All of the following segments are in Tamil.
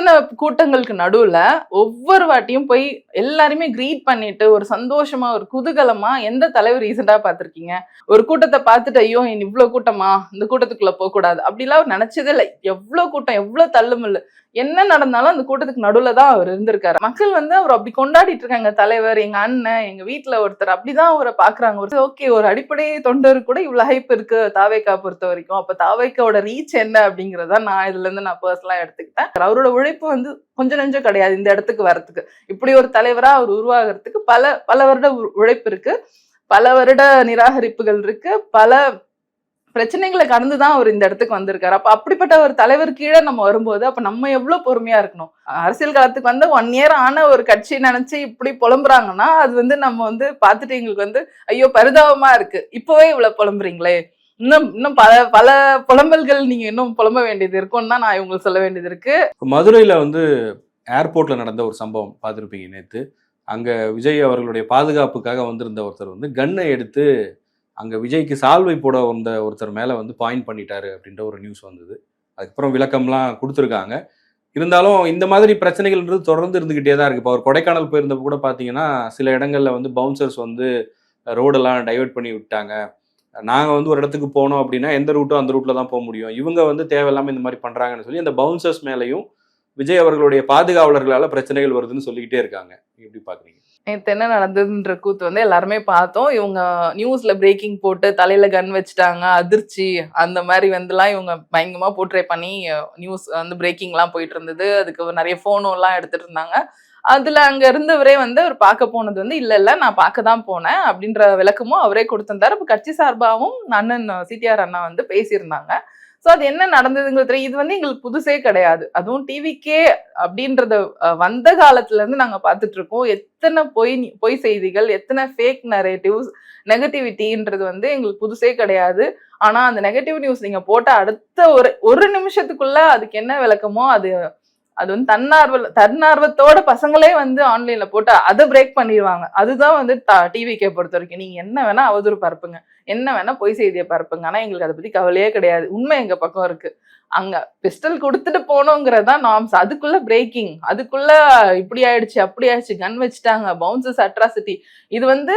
இத்தனை கூட்டங்களுக்கு நடுவுல ஒவ்வொரு வாட்டியும் போய் எல்லாருமே கிரீட் பண்ணிட்டு ஒரு சந்தோஷமா ஒரு குதூகலமா எந்த தலைவர் ரீசெண்டா பாத்திருக்கீங்க ஒரு கூட்டத்தை பார்த்துட்டு ஐயோ இனி இவ்வளவு கூட்டமா? இந்த கூட்டத்துக்குள்ள போக கூடாது அப்படிலாம் அவர் நினைச்சதே இல்லை. எவ்வளவு கூட்டம் எவ்வளவு தள்ளுமுள்ளு என்ன நடந்தாலும் அந்த கூட்டத்துக்கு நடுவுல தான் அவர் இருந்திருக்காரு. மக்கள் வந்து அவர் அப்படி கொண்டாடிட்டு இருக்காங்க. தலைவர் எங்க அண்ணன் எங்க வீட்டுல ஒருத்தர். அப்படிதான் அவரை பாக்குறாங்க ஒரு ஓகே ஒரு அடிப்படை தொண்டர் கூட இவ்வளவு ஹைப் இருக்கு தாவேக்கா பொறுத்த வரைக்கும். அப்ப தாவேக்காவோட ரீச் என்ன அப்படிங்கறத நான் இதுல இருந்து நான் பர்சனலா எடுத்துக்கிட்டேன். அவரோட உழைப்பு வந்து கொஞ்சம் நஞ்சம் கிடையாது இந்த இடத்துக்கு வரத்துக்கு இப்படி ஒரு தலைவரா அவர் உருவாகிறதுக்கு பல பல வருட உழைப்பு இருக்கு. பல வருட நிராகரிப்புகள் இருக்கு. பல பிரச்சனைகளை கடந்து தான் அவர் இந்த இடத்துக்கு வந்திருக்காரு. அப்ப அப்படிப்பட்ட ஒரு தலைவர் கீழே நம்ம வரும்போது அப்ப நம்ம எவ்வளவு பொறுமையா இருக்கணும்? அரசியல் காலத்துக்கு வந்து ஒன் இயர் ஆன ஒரு கட்சி நினைச்சு இப்படி புலம்புறாங்கன்னா அது வந்து நம்ம வந்து பார்த்துட்டு எங்களுக்கு வந்து ஐயோ பரிதாபமா இருக்கு. இப்பவே இவ்வளவு புலம்புறீங்களே? இன்னும் இன்னும் பல பல புலம்பல்கள் நீங்க இன்னும் புலம்ப வேண்டியது இருக்கும்னு தான் நான் உங்களுக்கு சொல்ல வேண்டியது இருக்கு. மதுரையில வந்து ஏர்போர்ட்ல நடந்த ஒரு சம்பவம் பார்த்துருப்பீங்க நேத்து. அங்க விஜய் அவர்களுடைய பாதுகாப்புக்காக வந்திருந்த ஒருத்தர் வந்து கன்னை எடுத்து அங்க விஜய்க்கு சால்வை போட வந்த ஒருத்தர் மேல வந்து பாயிண்ட் பண்ணிட்டாரு அப்படின்ற ஒரு நியூஸ் வந்தது. அதுக்கப்புறம் விளக்கம்லாம் கொடுத்துருக்காங்க. இருந்தாலும் இந்த மாதிரி பிரச்சனைகள்ன்றது தொடர்ந்து இருந்துகிட்டே தான் இருக்கு. இப்போ அவர் கொடைக்கானல் போயிருந்தப்ப கூட பார்த்தீங்கன்னா சில இடங்கள்ல வந்து பவுன்சர்ஸ் வந்து ரோடெல்லாம் டைவர்ட் பண்ணி விட்டாங்க. நாங்கள் வந்து ஒரு இடத்துக்கு போனோம் அப்படின்னா எந்த ரூட்டோ அந்த ரூட்டில் தான் போக முடியும். இவங்க வந்து தேவையில்லாமல் இந்த மாதிரி பண்ணுறாங்கன்னு சொல்லி அந்த பவுன்சர்ஸ் மேலேயும் விஜய் அவர்களுடைய பாதுகாவலர்களால் பிரச்சனைகள் வருதுன்னு சொல்லிக்கிட்டே இருக்காங்க. எப்படி பார்க்குறீங்க நேற்று என்ன நடந்ததுன்ற கூத்து வந்து எல்லாருமே பார்த்தோம். இவங்க நியூஸ்ல பிரேக்கிங் போட்டு தலையில கன் வச்சுட்டாங்க அதிர்ச்சி அந்த மாதிரி வந்துலாம் இவங்க பயங்கரமா போர்ட்ரே பண்ணி நியூஸ் வந்து பிரேக்கிங்லாம் போயிட்டு இருந்தது. அதுக்கு நிறைய போனும் எல்லாம் எடுத்துட்டு இருந்தாங்க. அதுல அங்க இருந்தவரே வந்து அவர் பார்க்க போனது வந்து இல்ல இல்ல நான் பார்க்க தான் போனேன் அப்படின்ற விளக்கமும் அவரே கொடுத்திருந்தாரு. அப்ப கட்சி சார்பாகவும் அண்ணன் சிடிஆர் அண்ணா வந்து பேசியிருந்தாங்க. ஸோ அது என்ன நடந்ததுங்கிறது தெரியும். இது வந்து எங்களுக்கு புதுசே கிடையாது. அதுவும் டிவிக்கே அப்படின்றத வந்த காலத்துல இருந்து நாங்க பார்த்துட்டு இருக்கோம் எத்தனை பொய் பொய் செய்திகள் எத்தனை ஃபேக் நரேட்டிவ்ஸ் நெகட்டிவிட்டின்றது வந்து எங்களுக்கு புதுசே கிடையாது. ஆனா அந்த நெகட்டிவ் நியூஸ் நீங்க போட்ட அடுத்த ஒரு ஒரு நிமிஷத்துக்குள்ள அதுக்கு என்ன விளக்கமோ அது அது வந்து தன்னார்வ தன்னார்வத்தோட பசங்களே வந்து ஆன்லைன்ல போட்டு அதை பிரேக் பண்ணிடுவாங்க அதுதான் வந்து டிவிக்கே பொறுத்த வரைக்கும். நீங்க என்ன வேணா அவதூறு பரப்புங்க. என்ன வேணா பொய் செய்தியை பரப்புங்க. ஆனா எங்களுக்கு அதை பத்தி கவலையே கிடையாது. உண்மை எங்க பக்கம் இருக்கு. அங்க பிஸ்டல் கொடுத்துட்டு போனோங்கிறதா நாம்ஸ் அதுக்குள்ள பிரேக்கிங் அதுக்குள்ள இப்படி ஆயிடுச்சு அப்படி ஆயிடுச்சு கன் வச்சுட்டாங்க பவுன்சஸ் அட்ராசிட்டி இது வந்து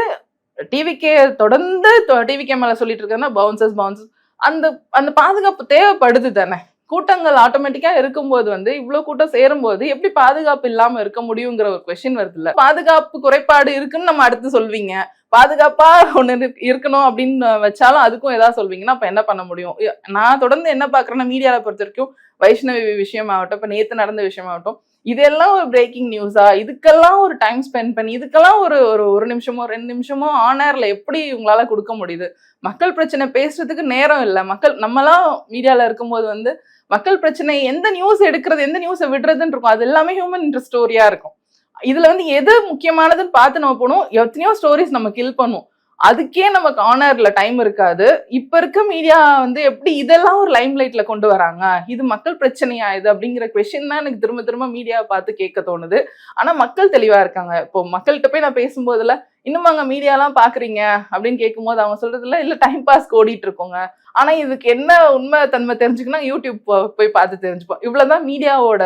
டிவிக்கே தொடர்ந்து டிவிக்கே மேல சொல்லிட்டு இருக்கேன்னா பவுன்சஸ் பவுன்சஸ் அந்த அந்த பாதுகாப்பு தேவைப்படுது தானே? கூட்டங்கள் ஆட்டோமேட்டிக்கா இருக்கும்போது வந்து இவ்வளவு கூட்டம் சேரும்போது எப்படி பாதுகாப்பு இல்லாம இருக்க முடியுங்கிற ஒரு கொஸ்டின் வருது இல்லை? பாதுகாப்பு குறைபாடு இருக்குன்னு நம்ம அடுத்து சொல்வீங்க. பாதுகாப்பா ஒண்ணு இருக்கணும் அப்படின்னு வச்சாலும் அதுக்கும் ஏதாவது சொல்வீங்கன்னா அப்ப என்ன பண்ண முடியும்? நான் தொடர்ந்து என்ன பாக்குறேன்னா மீடியாவை பொறுத்த வரைக்கும் வைஷ்ணவி விஷயம் ஆகட்டும் இப்ப நேத்து நடந்த விஷயம் ஆகட்டும் இதெல்லாம் ஒரு பிரேக்கிங் நியூஸா இதுக்கெல்லாம் ஒரு டைம் ஸ்பெண்ட் பண்ணி இதுக்கெல்லாம் ஒரு ஒரு ஒரு நிமிஷமோ ரெண்டு நிமிஷமோ ஆனர்ல எப்படி உங்களால கொடுக்க முடியுது? மக்கள் பிரச்சனை பேசுறதுக்கு நேரம் இல்லை. மக்கள் நம்மளாம் மீடியால இருக்கும்போது வந்து மக்கள் பிரச்சனை எந்த நியூஸ் எடுக்கிறது எந்த நியூஸை விடுறதுன்னு இருக்கும். அது எல்லாமே ஹியூமன் இன்ட்ரெஸ்ட் ஸ்டோரியா இருக்கும். இதுல வந்து எது முக்கியமானதுன்னு பார்த்து நம்ம போகணும். எத்தனையோ ஸ்டோரிஸ் நம்ம கில் பண்ணுவோம். அதுக்கே நமக்கு ஆனர்ல டைம் இருக்காது. இப்ப இருக்க மீடியா வந்து எப்படி இதெல்லாம் ஒரு லைம் லைட்ல கொண்டு வராங்க? இது மக்கள் பிரச்சனையா இது அப்படிங்கிற கொஸ்டின் தான் எனக்கு திரும்ப திரும்ப மீடியாவை பார்த்து கேட்க தோணுது. ஆனா மக்கள் தெளிவா இருக்காங்க. இப்போ மக்கள்கிட்ட போய் நான் பேசும்போதுல இன்னும் அங்க மீடியாலாம் பாக்குறீங்க அப்படின்னு கேட்கும்போது அவங்க சொல்றதுல இல்ல டைம் பாஸ் ஓடிட்டு இருக்கோங்க. ஆனா இதுக்கு என்ன உண்மை தன்மை தெரிஞ்சுக்கணும் யூடியூப் போய் பார்த்து தெரிஞ்சுப்போம். இவ்வளவுதான் மீடியாவோட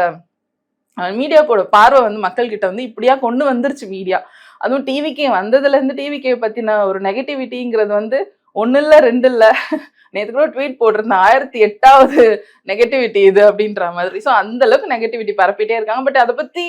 மீடியாவோட பார்வை வந்து மக்கள் கிட்ட வந்து இப்படியா கொண்டு வந்துருச்சு மீடியா. அதுவும் டிவிக்கே வந்ததுல இருந்து டிவிக்கே பத்தின ஒரு நெகட்டிவிட்டிங்கிறது வந்து ஒண்ணு இல்ல ரெண்டு இல்லை நேற்று கூட ட்வீட் போட்டிருந்தேன் ஆயிரத்தி எட்டாவது நெகட்டிவிட்டி இது அப்படின்ற மாதிரி. ஸோ அந்த அளவுக்கு நெகட்டிவிட்டி பரப்பிட்டே இருக்காங்க. பட் அதை பத்தி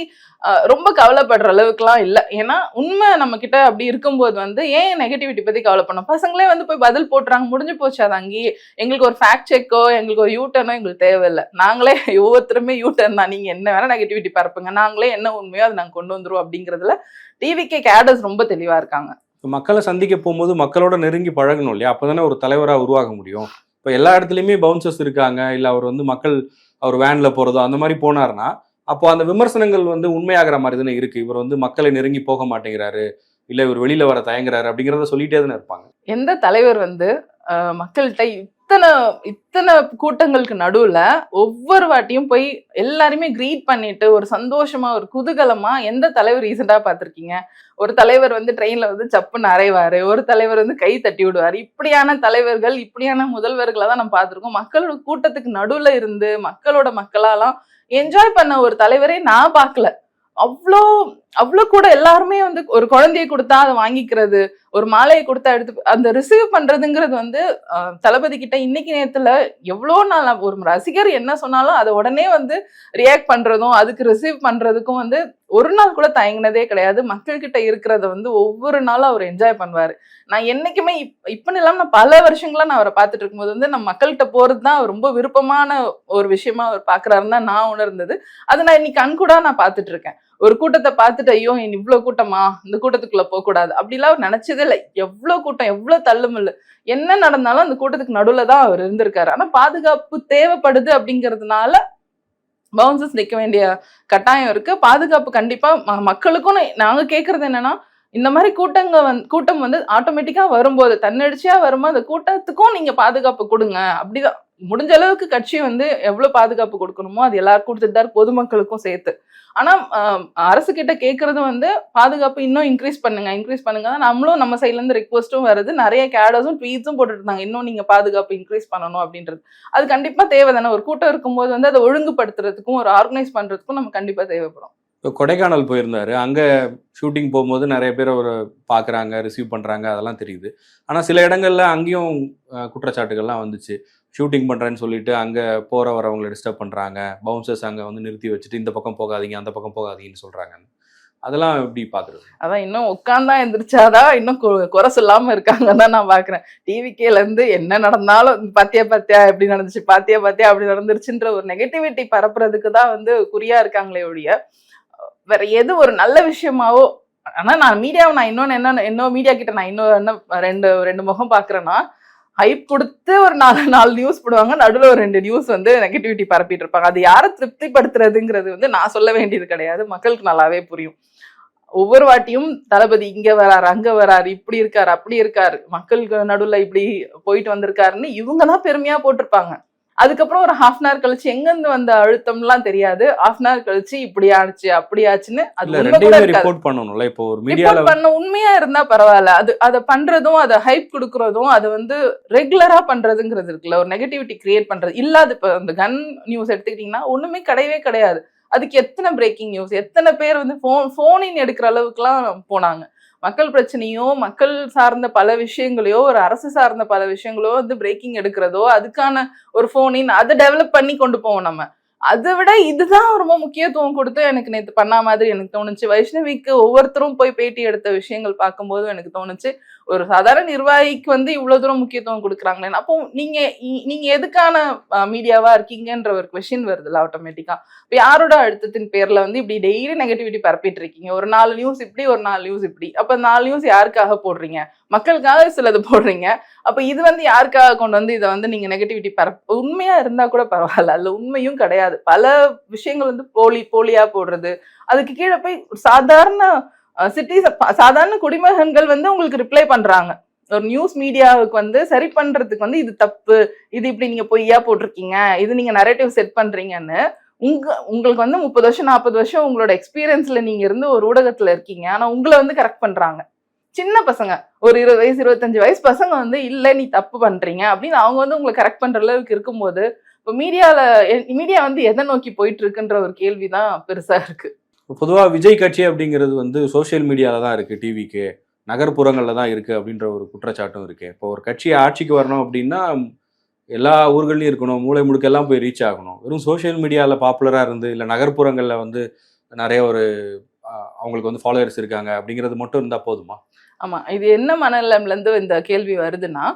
ரொம்ப கவலைப்படுற அளவுக்குலாம் இல்லை. ஏன்னா உண்மை நம்ம கிட்ட அப்படி இருக்கும்போது வந்து ஏன் நெகட்டிவிட்டி பத்தி கவலை பண்ணோம்? பசங்களே வந்து போய் பதில் போட்டுறாங்க. முடிஞ்சு போச்சு அது அங்கேயே. எங்களுக்கு ஒரு ஃபேக்ட் செக்கோ எங்களுக்கு ஒரு யூட்டர்னோ எங்களுக்கு தேவையில்லை. நாங்களே ஒவ்வொருத்தருமே யூட்டர்ன் தான். நீங்க என்ன வேணா நெகட்டிவிட்டி பரப்புங்க. நாங்களே என்ன உண்மையோ அதை நாங்கள் கொண்டு வந்துருவோம் அப்படிங்கிறதுல டிவிக்கே கேடர்ஸ் ரொம்ப தெளிவா இருக்காங்க. மக்களை சந்திக்க போகும்போது மக்களோட நெருங்கி பழகணும் இல்லையா? அப்பதானே ஒரு தலைவராக உருவாக முடியும். இப்போ எல்லா இடத்துலையுமே பவுன்சர்ஸ் இருக்காங்க. இல்லை அவர் வந்து மக்கள் அவர் வேனில் போகிறதோ அந்த மாதிரி போனாருன்னா அப்போ அந்த விமர்சனங்கள் வந்து உண்மையாகிற மாதிரி தானே இருக்கு. இவர் வந்து மக்களை நெருங்கி போக மாட்டேங்கிறாரு. இல்லை இவர் வெளியில் வர தயங்குறாரு அப்படிங்கிறத சொல்லிட்டே தானே இருப்பாங்க. எந்த தலைவர் வந்து மக்கள்கிட்ட இத்தனை இத்தனை கூட்டங்களுக்கு நடுவுல ஒவ்வொரு வாட்டியும் போய் எல்லாருமே கிரீட் பண்ணிட்டு ஒரு சந்தோஷமா ஒரு குதூகலமா எந்த தலைவர் ரீசெண்டா பார்த்துருக்கீங்க? ஒரு தலைவர் வந்து ட்ரெயின்ல வந்து சப்புன்னு அரைவாரு ஒரு தலைவர் வந்து கை தட்டி விடுவாரு. இப்படியான தலைவர்கள் இப்படியான முதல்வர்களை தான் நம்ம பார்த்திருக்கோம். மக்களோட கூட்டத்துக்கு நடுவுல இருந்து மக்களோட மக்களாலாம் என்ஜாய் பண்ண ஒரு தலைவரே நான் பார்க்கல. அவ்வளோ அவ்வளோ கூட எல்லாருமே வந்து ஒரு குழந்தைய கொடுத்தா அதை வாங்கிக்கிறது ஒரு மாலையை கொடுத்தா எடுத்து அந்த ரிசீவ் பண்றதுங்கிறது வந்து தளபதி கிட்ட இன்னைக்கு நேரத்துல எவ்வளோ நாள் ஒரு ரசிகர் என்ன சொன்னாலும் அதை உடனே வந்து ரியாக்ட் பண்றதும் அதுக்கு ரிசீவ் பண்றதுக்கும் வந்து ஒரு நாள் கூட தயங்கினதே கிடையாது. மக்கள் கிட்ட இருக்கிறத வந்து ஒவ்வொரு நாளும் அவர் என்ஜாய் பண்ணுவார். நான் என்னைக்குமே இப் இப்பன்னு இல்லாமல் நான் பல வருஷங்களா நான் அவரை பார்த்துட்டு இருக்கும்போது வந்து நம்ம மக்கள்கிட்ட போகிறது தான் ரொம்ப விருப்பமான ஒரு விஷயமா அவர் பார்க்குறாருன்னு தான் நான் உணர்ந்தது. அது நான் இன்னைக்கு கண்கூடாக நான் பார்த்துட்டு இருக்கேன். ஒரு கூட்டத்தை பார்த்துட்டு ஐயோ இனி இவ்வளவு கூட்டமா? இந்த கூட்டத்துக்குள்ள போக கூடாது அப்படிலாம் அவர் நினைச்சதே இல்லை. எவ்வளவு கூட்டம் எவ்வளவு தள்ளுமுள்ளு. என்ன நடந்தாலும் அந்த கூட்டத்துக்கு நடுவுல தான் அவர் இருந்திருக்காரு. ஆனா பாதுகாப்பு தேவைப்படுது அப்படிங்கிறதுனால பவுன்சஸ் நிற்க வேண்டிய கட்டாயம் இருக்கு. பாதுகாப்பு கண்டிப்பா ம- மக்களுக்கும் நாங்க கேட்கறது என்னன்னா இந்த மாதிரி கூட்டங்க வந்து கூட்டம் வந்து ஆட்டோமேட்டிக்கா வரும்போது தன்னெழுச்சியா வரும்போது அந்த கூட்டத்துக்கும் நீங்க பாதுகாப்பு கொடுங்க. அப்படிதான். முடிஞ்ச அளவுக்கு கட்சி வந்து எவ்வளவு பாதுகாப்பு கொடுக்கணுமோ அது எல்லாருக்கும் கொடுத்துட்டு பொதுமக்களுக்கும் சேர்த்து. ஆனால் அரசு கிட்ட கேக்குறது வந்து பாதுகாப்பு இன்னும் இன்க்ரீஸ் பண்ணுங்க இன்க்ரீஸ் பண்ணுங்க. நம்மளும் நம்ம சைட்லேருந்து ரெக்வஸ்ட்டும் வருது. நிறைய கேடர்ஸும் ட்வீட்ஸும் போட்டுட்டு இருந்தாங்க. இன்னும் நீங்கள் பாதுகாப்பு இன்க்ரீஸ் பண்ணணும் அப்படின்றது. அது கண்டிப்பாக தேவை தானே. ஒரு கூட்டம் இருக்கும்போது வந்து அதை ஒழுங்குபடுத்துறதுக்கும் ஒரு ஆர்கனைஸ் பண்ணுறதுக்கும் நம்ம கண்டிப்பாக தேவைப்படும். இப்போ கொடைக்கானல் போயிருந்தாரு. அங்கே ஷூட்டிங் போகும்போது நிறைய பேர் அவர் பார்க்குறாங்க ரிசீவ் பண்ணுறாங்க அதெல்லாம் தெரியுது. ஆனால் சில இடங்கள்ல அங்கேயும் குற்றச்சாட்டுகள்லாம் வந்துச்சு. ஷூட்டிங் பண்ணுறேன்னு சொல்லிட்டு அங்கே போகிற வரவங்களை டிஸ்டர்ப் பண்ணுறாங்க பவுன்சர்ஸ் அங்கே வந்து நிறுத்தி வச்சுட்டு இந்த பக்கம் போகாதீங்க அந்த பக்கம் போகாதீங்கன்னு சொல்கிறாங்க அதெல்லாம் எப்படி பார்க்குறது அதான் இன்னும் உட்காந்தா எந்திரிச்சாதான் இன்னும் குறை சொல்லாம இருக்காங்கன்னு தான் நான் பாக்குறேன். டிவிகேல இருந்து என்ன நடந்தாலும் பாத்தியா பாத்தியா எப்படி நடந்துச்சு பாத்தியா பாத்தியா அப்படி நடந்துருச்சுன்ற ஒரு நெகட்டிவிட்டி பரப்புறதுக்கு தான் வந்து குறியா இருக்காங்களே ஒழிய வேற எது ஒரு நல்ல விஷயமாவோ ஆனா நான் மீடியாவை நான் இன்னொன்னு என்ன இன்னும் மீடியா கிட்ட நான் இன்னொரு என்ன ரெண்டு ரெண்டு முகம் பாக்குறேன்னா ஹைப் கொடுத்து ஒரு நாலு நாலு நியூஸ் போடுவாங்க. நடுவில் ஒரு ரெண்டு நியூஸ் வந்து நெகட்டிவிட்டி பரப்பிட்டு இருப்பாங்க. அது யாரை திருப்திப்படுத்துறதுங்கிறது வந்து நான் சொல்ல வேண்டியது கிடையாது. மக்களுக்கு நல்லாவே புரியும். ஒவ்வொரு வாட்டியும் தளபதி இங்க வராரு அங்க வராரு இப்படி இருக்காரு அப்படி இருக்காரு. மக்களுக்கு நடுவில் இப்படி போயிட்டு வந்திருக்காருன்னு இவங்க தான் பெருமையா போட்டிருப்பாங்க. அதுக்கப்புறம் ஒரு ஹாஃப் அன் ஹவர் கழிச்சு எங்கிருந்து வந்த அழுத்தம்லாம் தெரியாது. ஹாஃப் அன் ஹவர் கழிச்சு இப்படி ஆச்சு அப்படி ஆச்சுன்னு அது ரிப்போர்ட் பண்ணணும்ல இப்போ ஒரு ரிப்போர்ட் பண்ண உண்மையா இருந்தா பரவாயில்ல. அது அதை பண்றதும் அதை ஹைப் கொடுக்கறதும் அதை வந்து ரெகுலரா பண்றதுங்கிறது இருக்குல்ல. ஒரு நெகட்டிவிட்டி கிரியேட் பண்றது. இல்லாத இப்ப இந்த கன் நியூஸ் எடுத்துக்கிட்டீங்கன்னா ஒண்ணுமே கிடையவே கிடையாது. அதுக்கு எத்தனை பிரேக்கிங் நியூஸ் எத்தனை பேர் வந்து ஃபோன் ஃபோனின் எடுக்கிற அளவுக்குலாம் போனாங்க. மக்கள் பிரச்சனையோ மக்கள் சார்ந்த பல விஷயங்களையோ ஒரு அரசு சார்ந்த பல விஷயங்களோ வந்து பிரேக்கிங் எடுக்கிறதோ அதுக்கான ஒரு ஃபோனின் அதை டெவலப் பண்ணி கொண்டு போவோம் நம்ம. அதை விட இதுதான் ரொம்ப முக்கியத்துவம் கொடுத்து எனக்கு நேற்று பண்ண மாதிரி எனக்கு தோணுச்சு. வைஷ்ணவிக்கு ஒவ்வொருத்தரும் போய் பேட்டி எடுத்த விஷயங்கள் பார்க்கும்போது எனக்கு தோணுச்சு. ஒரு சாதாரண நிர்வாகிக்கு வந்து இவ்வளவு தூரம் முக்கியத்துவம் கொடுக்குறாங்களே அப்போ நீங்க நீங்க எதுக்கான மீடியாவா இருக்கீங்கன்ற ஒரு கொஷின் வருதுல்ல ஆட்டோமேட்டிக்கா இப்போ யாரோட அழுத்தத்தின் பேர்ல வந்து இப்படி டெய்லி நெகட்டிவிட்டி பரப்பிட்டு இருக்கீங்க? ஒரு நாலு நியூஸ் இப்படி ஒரு நாலு நியூஸ் இப்படி. அப்ப நாலு நியூஸ் யாருக்காக போடுறீங்க? மக்களுக்காக சிலது போடுறீங்க. அப்ப இது வந்து யாருக்காக கொண்டு வந்து இதை வந்து நீங்க நெகட்டிவிட்டி பரப்ப உண்மையா இருந்தா கூட பரவாயில்ல. அதுல உண்மையும் கிடையாது. பல விஷயங்கள் வந்து போலி போலியா போடுறது. அதுக்கு கீழே போய் சாதாரண சிட்டிஸ் சாதாரண குடிமகன்கள் வந்து உங்களுக்கு ரிப்ளை பண்றாங்க. ஒரு நியூஸ் மீடியாவுக்கு வந்து சரி பண்றதுக்கு வந்து இது தப்பு இது இப்படி நீங்க பொய்யா போட்டிருக்கீங்க இது நீங்க நரேட்டிவ் செட் பண்றீங்கன்னு உங்க உங்களுக்கு வந்து முப்பது வருஷம் நாற்பது வருஷம் உங்களோட எக்ஸ்பீரியன்ஸ்ல நீங்க இருந்து ஒரு ஊடகத்துல இருக்கீங்க. ஆனா உங்களை வந்து கரெக்ட் பண்றாங்க. சின்ன பசங்க ஒரு இருபது வயசு இருபத்தஞ்சு வயசு பசங்க வந்து இல்ல நீ தப்பு பண்றீங்க அப்படின்னு அவங்க வந்து உங்களை கரெக்ட் பண்ற அளவுக்கு இருக்கும்போது இப்போ மீடியாவில் மீடியா வந்து எதை நோக்கி போயிட்டு இருக்குன்ற ஒரு கேள்விதான் பெருசா இருக்கு. பொதுவாக விஜய் கட்சி அப்படிங்கிறது வந்து சோஷியல் மீடியாவில் தான் இருக்குது டிவிக்கு நகர்ப்புறங்களில் தான் இருக்குது அப்படின்ற ஒரு குற்றச்சாட்டும் இருக்குது இப்போ ஒரு கட்சி ஆட்சிக்கு வரணும் அப்படின்னா எல்லா ஊர்கள்லையும் இருக்கணும் மூளை முடுக்கெல்லாம் போய் ரீச் ஆகணும். வெறும் சோஷியல் மீடியாவில் பாப்புலராக இருந்து இல்லை நகர்ப்புறங்களில் வந்து நிறைய ஒரு அவங்களுக்கு வந்து ஃபாலோவர்ஸ் இருக்காங்க அப்படிங்கிறது மட்டும் இருந்தால் போதுமா? ஆமாம் இது என்ன மனநிலைமையில இந்த கேள்வி வருதுன்னா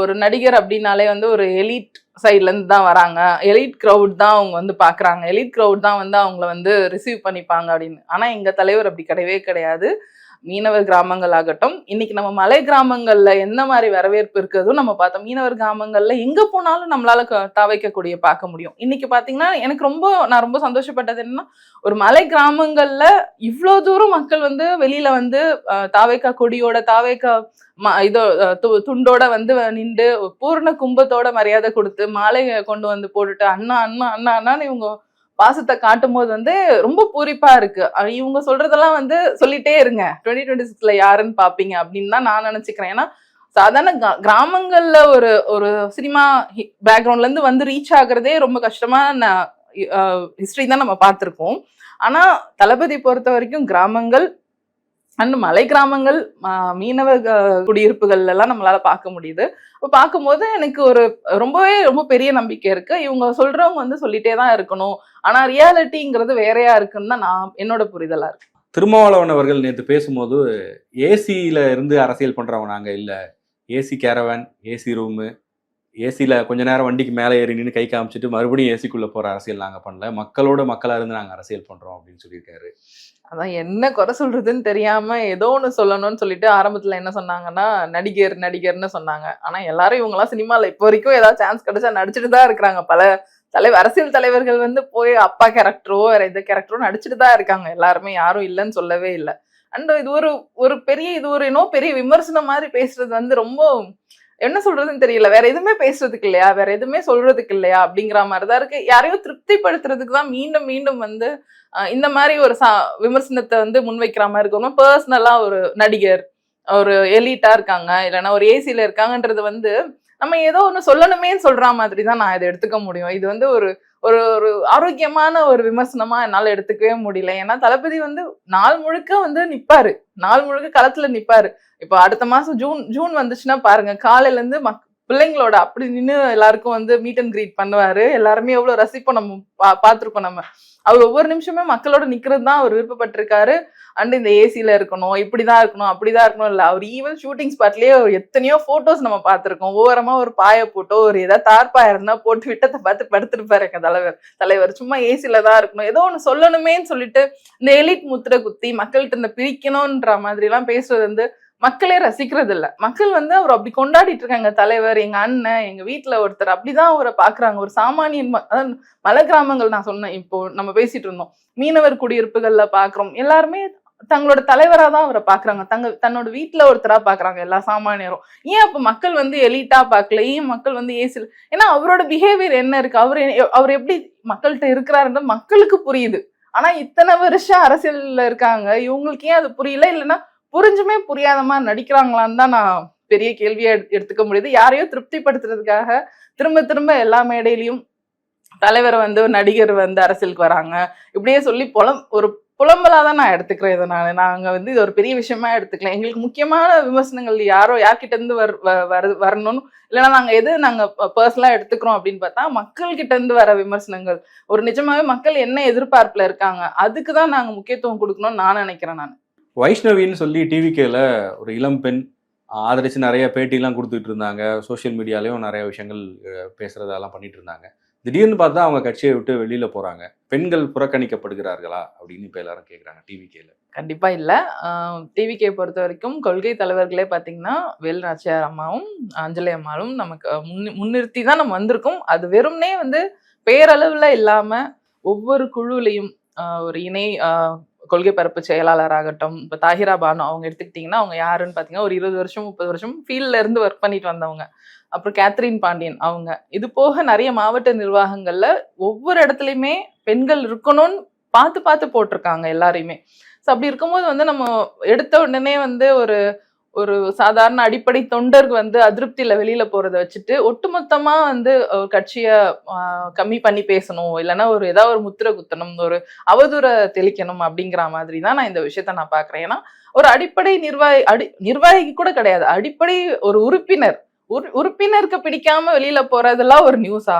ஒரு நடிகர் அப்படின்னாலே வந்து ஒரு எலிட் சைட்லேருந்து தான் வராங்க. எலிட் க்ரௌட் தான் அவங்க வந்து பார்க்குறாங்க எலிட் க்ரௌட் தான் வந்து அவங்கள வந்து ரிசீவ் பண்ணிப்பாங்க அப்படின்னு. ஆனால் எங்கள் தலைவர் அப்படி கிடையவே கிடையாது. மீனவர் கிராமங்கள் ஆகட்டும் இன்னைக்கு நம்ம மலை கிராமங்கள்ல என்ன மாதிரி வரவேற்பு இருக்கிறதும் நம்ம பார்த்தோம். மீனவர் கிராமங்கள்ல எங்க போனாலும் நம்மளால க- தவைக்கக்கூடிய பார்க்க முடியும். இன்னைக்கு பாத்தீங்கன்னா எனக்கு ரொம்ப நான் ரொம்ப சந்தோஷப்பட்டது என்னன்னா ஒரு மலை கிராமங்கள்ல இவ்வளோ தூரம் மக்கள் வந்து வெளியில வந்து அஹ், தாவேக்கா கொடியோட தாவேக்கா இதோ து- துண்டோட வந்து நின்று பூர்ண கும்பத்தோட மரியாதை கொடுத்து மாலை கொண்டு வந்து போட்டுட்டு அண்ணா அண்ணா அண்ணா அண்ணான்னு இவங்க பாசத்தை காட்டும் போது வந்து ரொம்ப பூரிப்பா இருக்கு. இவங்க சொல்றதெல்லாம் வந்து சொல்லிட்டே இருங்க. டுவெண்ட்டி டுவெண்ட்டி சிக்ஸ்ல யாருன்னு பாப்பீங்க அப்படின்னு தான் நான் நினைச்சுக்கிறேன். ஏன்னா சாதாரண கிரா- கிராமங்கள்ல ஒரு ஒரு சினிமா பேக்ரவுண்ட்ல இருந்து வந்து ரீச் ஆகுறதே ரொம்ப கஷ்டமான ஹிஸ்டரி தான் நம்ம பார்த்துருக்கோம். ஆனா தளபதி பொறுத்த வரைக்கும் கிராமங்கள் அண்ட் மலை கிராமங்கள் மீனவ க- குடியிருப்புகள் எல்லாம் நம்மளால பார்க்க முடியுது. இப்போ பார்க்கும்போது எனக்கு ஒரு ரொம்பவே ரொம்ப பெரிய நம்பிக்கை இருக்கு. இவங்க சொல்றவங்க வந்து சொல்லிட்டே தான் இருக்கணும். ஆனா ரியாலிட்டிங்கிறது வேறையா இருக்குன்னு தான் நான் என்னோட புரிதலா இருக்கு. திருமாவளவன் அவர்கள் நேற்று பேசும்போது ஏசியில இருந்து அரசியல் பண்றவங்க நாங்க இல்ல. ஏசி கேரவன் ஏசி ரூமு ஏசியில் கொஞ்ச நேரம் வண்டிக்கு மேலே ஏறி நின்று கை காமிச்சிட்டு மறுபடியும் ஏசிக்குள்ளே போற அரசியல் நாங்கள் பண்ணல. மக்களோட மக்களா இருந்து நாங்க அரசியல் பண்றோம் அப்படின்னு சொல்லியிருக்காரு. அதான் என்ன குறை சொல்றதுன்னு தெரியாம ஏதோ ஒன்று சொல்லணும்னு சொல்லிட்டு ஆரம்பத்துல என்ன சொன்னாங்கன்னா நடிகர் நடிகர்னு சொன்னாங்க. ஆனா எல்லாரும் இவங்கெல்லாம் சினிமாவில் இப்போ வரைக்கும் ஏதாவது சான்ஸ் கிடைச்சா நடிச்சிட்டு தான் இருக்கிறாங்க. பல தலைவர் அரசியல் தலைவர்கள் வந்து போய் அப்பா கேரக்டரோ வேற எந்த கேரக்டரோ நடிச்சுட்டு தான் இருக்காங்க. எல்லாருமே யாரும் இல்லைன்னு சொல்லவே இல்லை. அண்ட் இது ஒரு ஒரு பெரிய இது ஒரு இன்னும் பெரிய விமர்சனம் மாதிரி பேசுறது வந்து ரொம்ப என்ன சொல்றதுன்னு தெரியல. வேற எதுவுமே பேசுறதுக்கு இல்லையா? வேற எதுவுமே சொல்றதுக்கு இல்லையா? அப்படிங்கிற மாதிரி தான் இருக்கு. யாரையோ திருப்திப்படுத்துறதுக்கு தான் மீண்டும் மீண்டும் வந்து இந்த மாதிரி ஒரு சா விமர்சனத்தை வந்து முன்வைக்கிற மாதிரி இருக்கணும் பர்சனலா ஒரு நடிகர் ஒரு எலிட்டா இருக்காங்க. இல்லைன்னா ஒரு ஏசியில இருக்காங்கன்றது வந்து நம்ம ஏதோ ஒன்று சொல்லணுமேன்னு சொல்ற மாதிரி தான் நான் இதை எடுத்துக்க முடியும். இது வந்து ஒரு ஒரு ஒரு ஆரோக்கியமான ஒரு விமர்சனமா என்னால எடுத்துக்கவே முடியல. ஏன்னா தளபதி வந்து நாள் முழுக்க வந்து நிப்பாரு. நாள் முழுக்க களத்துல நிப்பாரு. இப்போ அடுத்த மாசம் ஜூன் ஜூன் வந்துச்சுன்னா பாருங்க காலையில இருந்து மக் பிள்ளைங்களோட அப்படி நின்று எல்லாருக்கும் வந்து மீட் அண்ட் கிரீட் பண்ணுவாரு. எல்லாருமே எவ்வளவு ரசிப்போம் நம்ம பா பார்த்துருப்போம் நம்ம. அவர் ஒவ்வொரு நிமிஷமே மக்களோட நிக்கிறது தான் அவர் விருப்பப்பட்டிருக்காரு. அண்ட் இந்த ஏசியில இருக்கணும் இப்படிதான் இருக்கணும் அப்படிதான் இருக்கணும். இல்ல அவர் ஈவன் ஷூட்டிங் ஸ்பாட்லயே ஒரு எத்தனையோ போட்டோஸ் நம்ம பார்த்திருக்கோம். ஓரமா ஒரு பாய போட்டோ ஒரு ஏதாவது தார்பாய இருந்தா போட்டு விட்டத்தை பார்த்து படுத்துருப்பாரு எங்க தலைவர். தலைவர் சும்மா ஏசியில தான் இருக்கணும். ஏதோ ஒண்ணு சொல்லணுமேன்னு சொல்லிட்டு இந்த எலிட் முத்திரை குத்தி மக்கள்கிட்ட இந்த பிரிக்கணும்ன்ற மாதிரி எல்லாம் பேசுறது வந்து மக்களே ரசிக்கிறது இல்லை மக்கள் வந்து அவர் அப்படி கொண்டாடிட்டு இருக்காங்க தலைவர் எங்க அண்ணன் எங்க வீட்டுல ஒருத்தர் அப்படிதான் அவரை பாக்குறாங்க. ஒரு சாமானியன் ம- அதாவது மலை கிராமங்கள் நான் சொன்னேன். இப்போ நம்ம பேசிட்டு இருந்தோம். மீனவர் குடியிருப்புகள்ல பாக்குறோம். எல்லாருமே தங்களோட தலைவரா தான் அவரை பாக்குறாங்க. தங்க தன்னோட வீட்டுல ஒருத்தரா பாக்குறாங்க. எல்லா சாமானியரும். ஏன் அப்ப மக்கள் வந்து எலிட்டா பார்க்கல ஏன் மக்கள் வந்து ஏசில் ஏன்னா அவரோட பிஹேவியர் என்ன இருக்கு? அவர் அவர் எப்படி மக்கள்கிட்ட இருக்கிறாருன்றது மக்களுக்கு புரியுது. ஆனா இத்தனை வருஷம் அரசியல்ல இருக்காங்க. இவங்களுக்கு ஏன் அது புரியல? இல்லைன்னா புரிஞ்சுமே புரியாத மாதிரி நடிக்கிறாங்களான்னு தான் நான் பெரிய கேள்வியா எடுத்துக்க முடியுது. யாரையோ திருப்திப்படுத்துறதுக்காக திரும்ப திரும்ப எல்லா மேடையிலையும் தலைவர் வந்து நடிகர் வந்து அரசியலுக்கு வராங்க. இப்படியே சொல்லி புலம் ஒரு புலம்பலாக தான் நான் எடுத்துக்கிறேன் இதை நான். நாங்கள் வந்து இது ஒரு பெரிய விஷயமா எடுத்துக்கல எங்களுக்கு முக்கியமான விமர்சனங்கள் யாரோ யார்கிட்டேருந்து வர் வ- வரணும்னு இல்லைன்னா நாங்கள் எது நாங்கள் பர்சனலாக எடுத்துக்கிறோம் அப்படின்னு பார்த்தா மக்கள்கிட்டேருந்து வர விமர்சனங்கள். ஒரு நிஜமாவே மக்கள் என்ன எதிர்பார்ப்பில் இருக்காங்க அதுக்கு தான் நாங்கள் முக்கியத்துவம் கொடுக்கணும்னு நான் நினைக்கிறேன் நான். வைஷ்ணவின்னு சொல்லி டிவிகேல ஒரு இளம் பெண் ஆதரிச்சு நிறைய பேட்டிலாம் கொடுத்துட்டு இருந்தாங்க. சோஷியல் மீடியாலையும் நிறைய விஷயங்கள் பேசுறதெல்லாம் பண்ணிட்டு இருந்தாங்க. திடீர்னு பார்த்தா அவங்க கட்சியை விட்டு வெளியில போறாங்க. பெண்கள் புறக்கணிக்கப்படுகிறார்களா அப்படின்னு இப்ப எல்லாரும் கேட்குறாங்க டிவிகேல கண்டிப்பா இல்ல. டிவிகே பொறுத்த வரைக்கும் கொள்கை தலைவர்களே பாத்தீங்கன்னா வேல் நாச்சியார் அம்மாவும் அஞ்சலி அம்மாவும் நமக்கு முன் முன்னிறுத்தி தான் நம்ம வந்திருக்கோம். அது வெறும்னே வந்து பேரளவுல இல்லாம ஒவ்வொரு குழுலையும் ஒரு இணை கொள்கை பரப்பு செயலாளராகட்டும் இப்போ தாஹிரா பானு அவங்க எடுத்துக்கிட்டிங்கன்னா அவங்க யாருன்னு பார்த்தீங்கன்னா ஒரு இருபது வருஷம் முப்பது வருஷம் ஃபீல்ட்ல இருந்து ஒர்க் பண்ணிட்டு வந்தவங்க. அப்புறம் கேத்ரின் பாண்டியன் அவங்க. இது போக நிறைய மாவட்ட நிர்வாகங்களில் ஒவ்வொரு இடத்துலையுமே பெண்கள் இருக்கணும்னு பார்த்து பார்த்து போட்டிருக்காங்க எல்லாரையுமே. ஸோ அப்படி இருக்கும்போது வந்து நம்ம எடுத்த உடனே வந்து ஒரு ஒரு சாதாரண அடிப்படை தொண்டர் வந்து அதிருப்தியில வெளியில போறதை வச்சுட்டு ஒட்டுமொத்தமா வந்து கட்சிய கம்மி பண்ணி பேசணும். இல்லைன்னா ஒரு ஏதாவது ஒரு முத்திரை குத்தணும் ஒரு அவதூற தெளிக்கணும் அப்படிங்கிற மாதிரி தான் நான் இந்த விஷயத்த நான் பாக்குறேன் ஏன்னா ஒரு அடிப்படை நிர்வாகி அடி நிர்வாகி கூட கிடையாது. அடிப்படை ஒரு உறுப்பினர் உறுப்பினருக்கு பிடிக்காம வெளியில போறதெல்லாம் ஒரு நியூஸா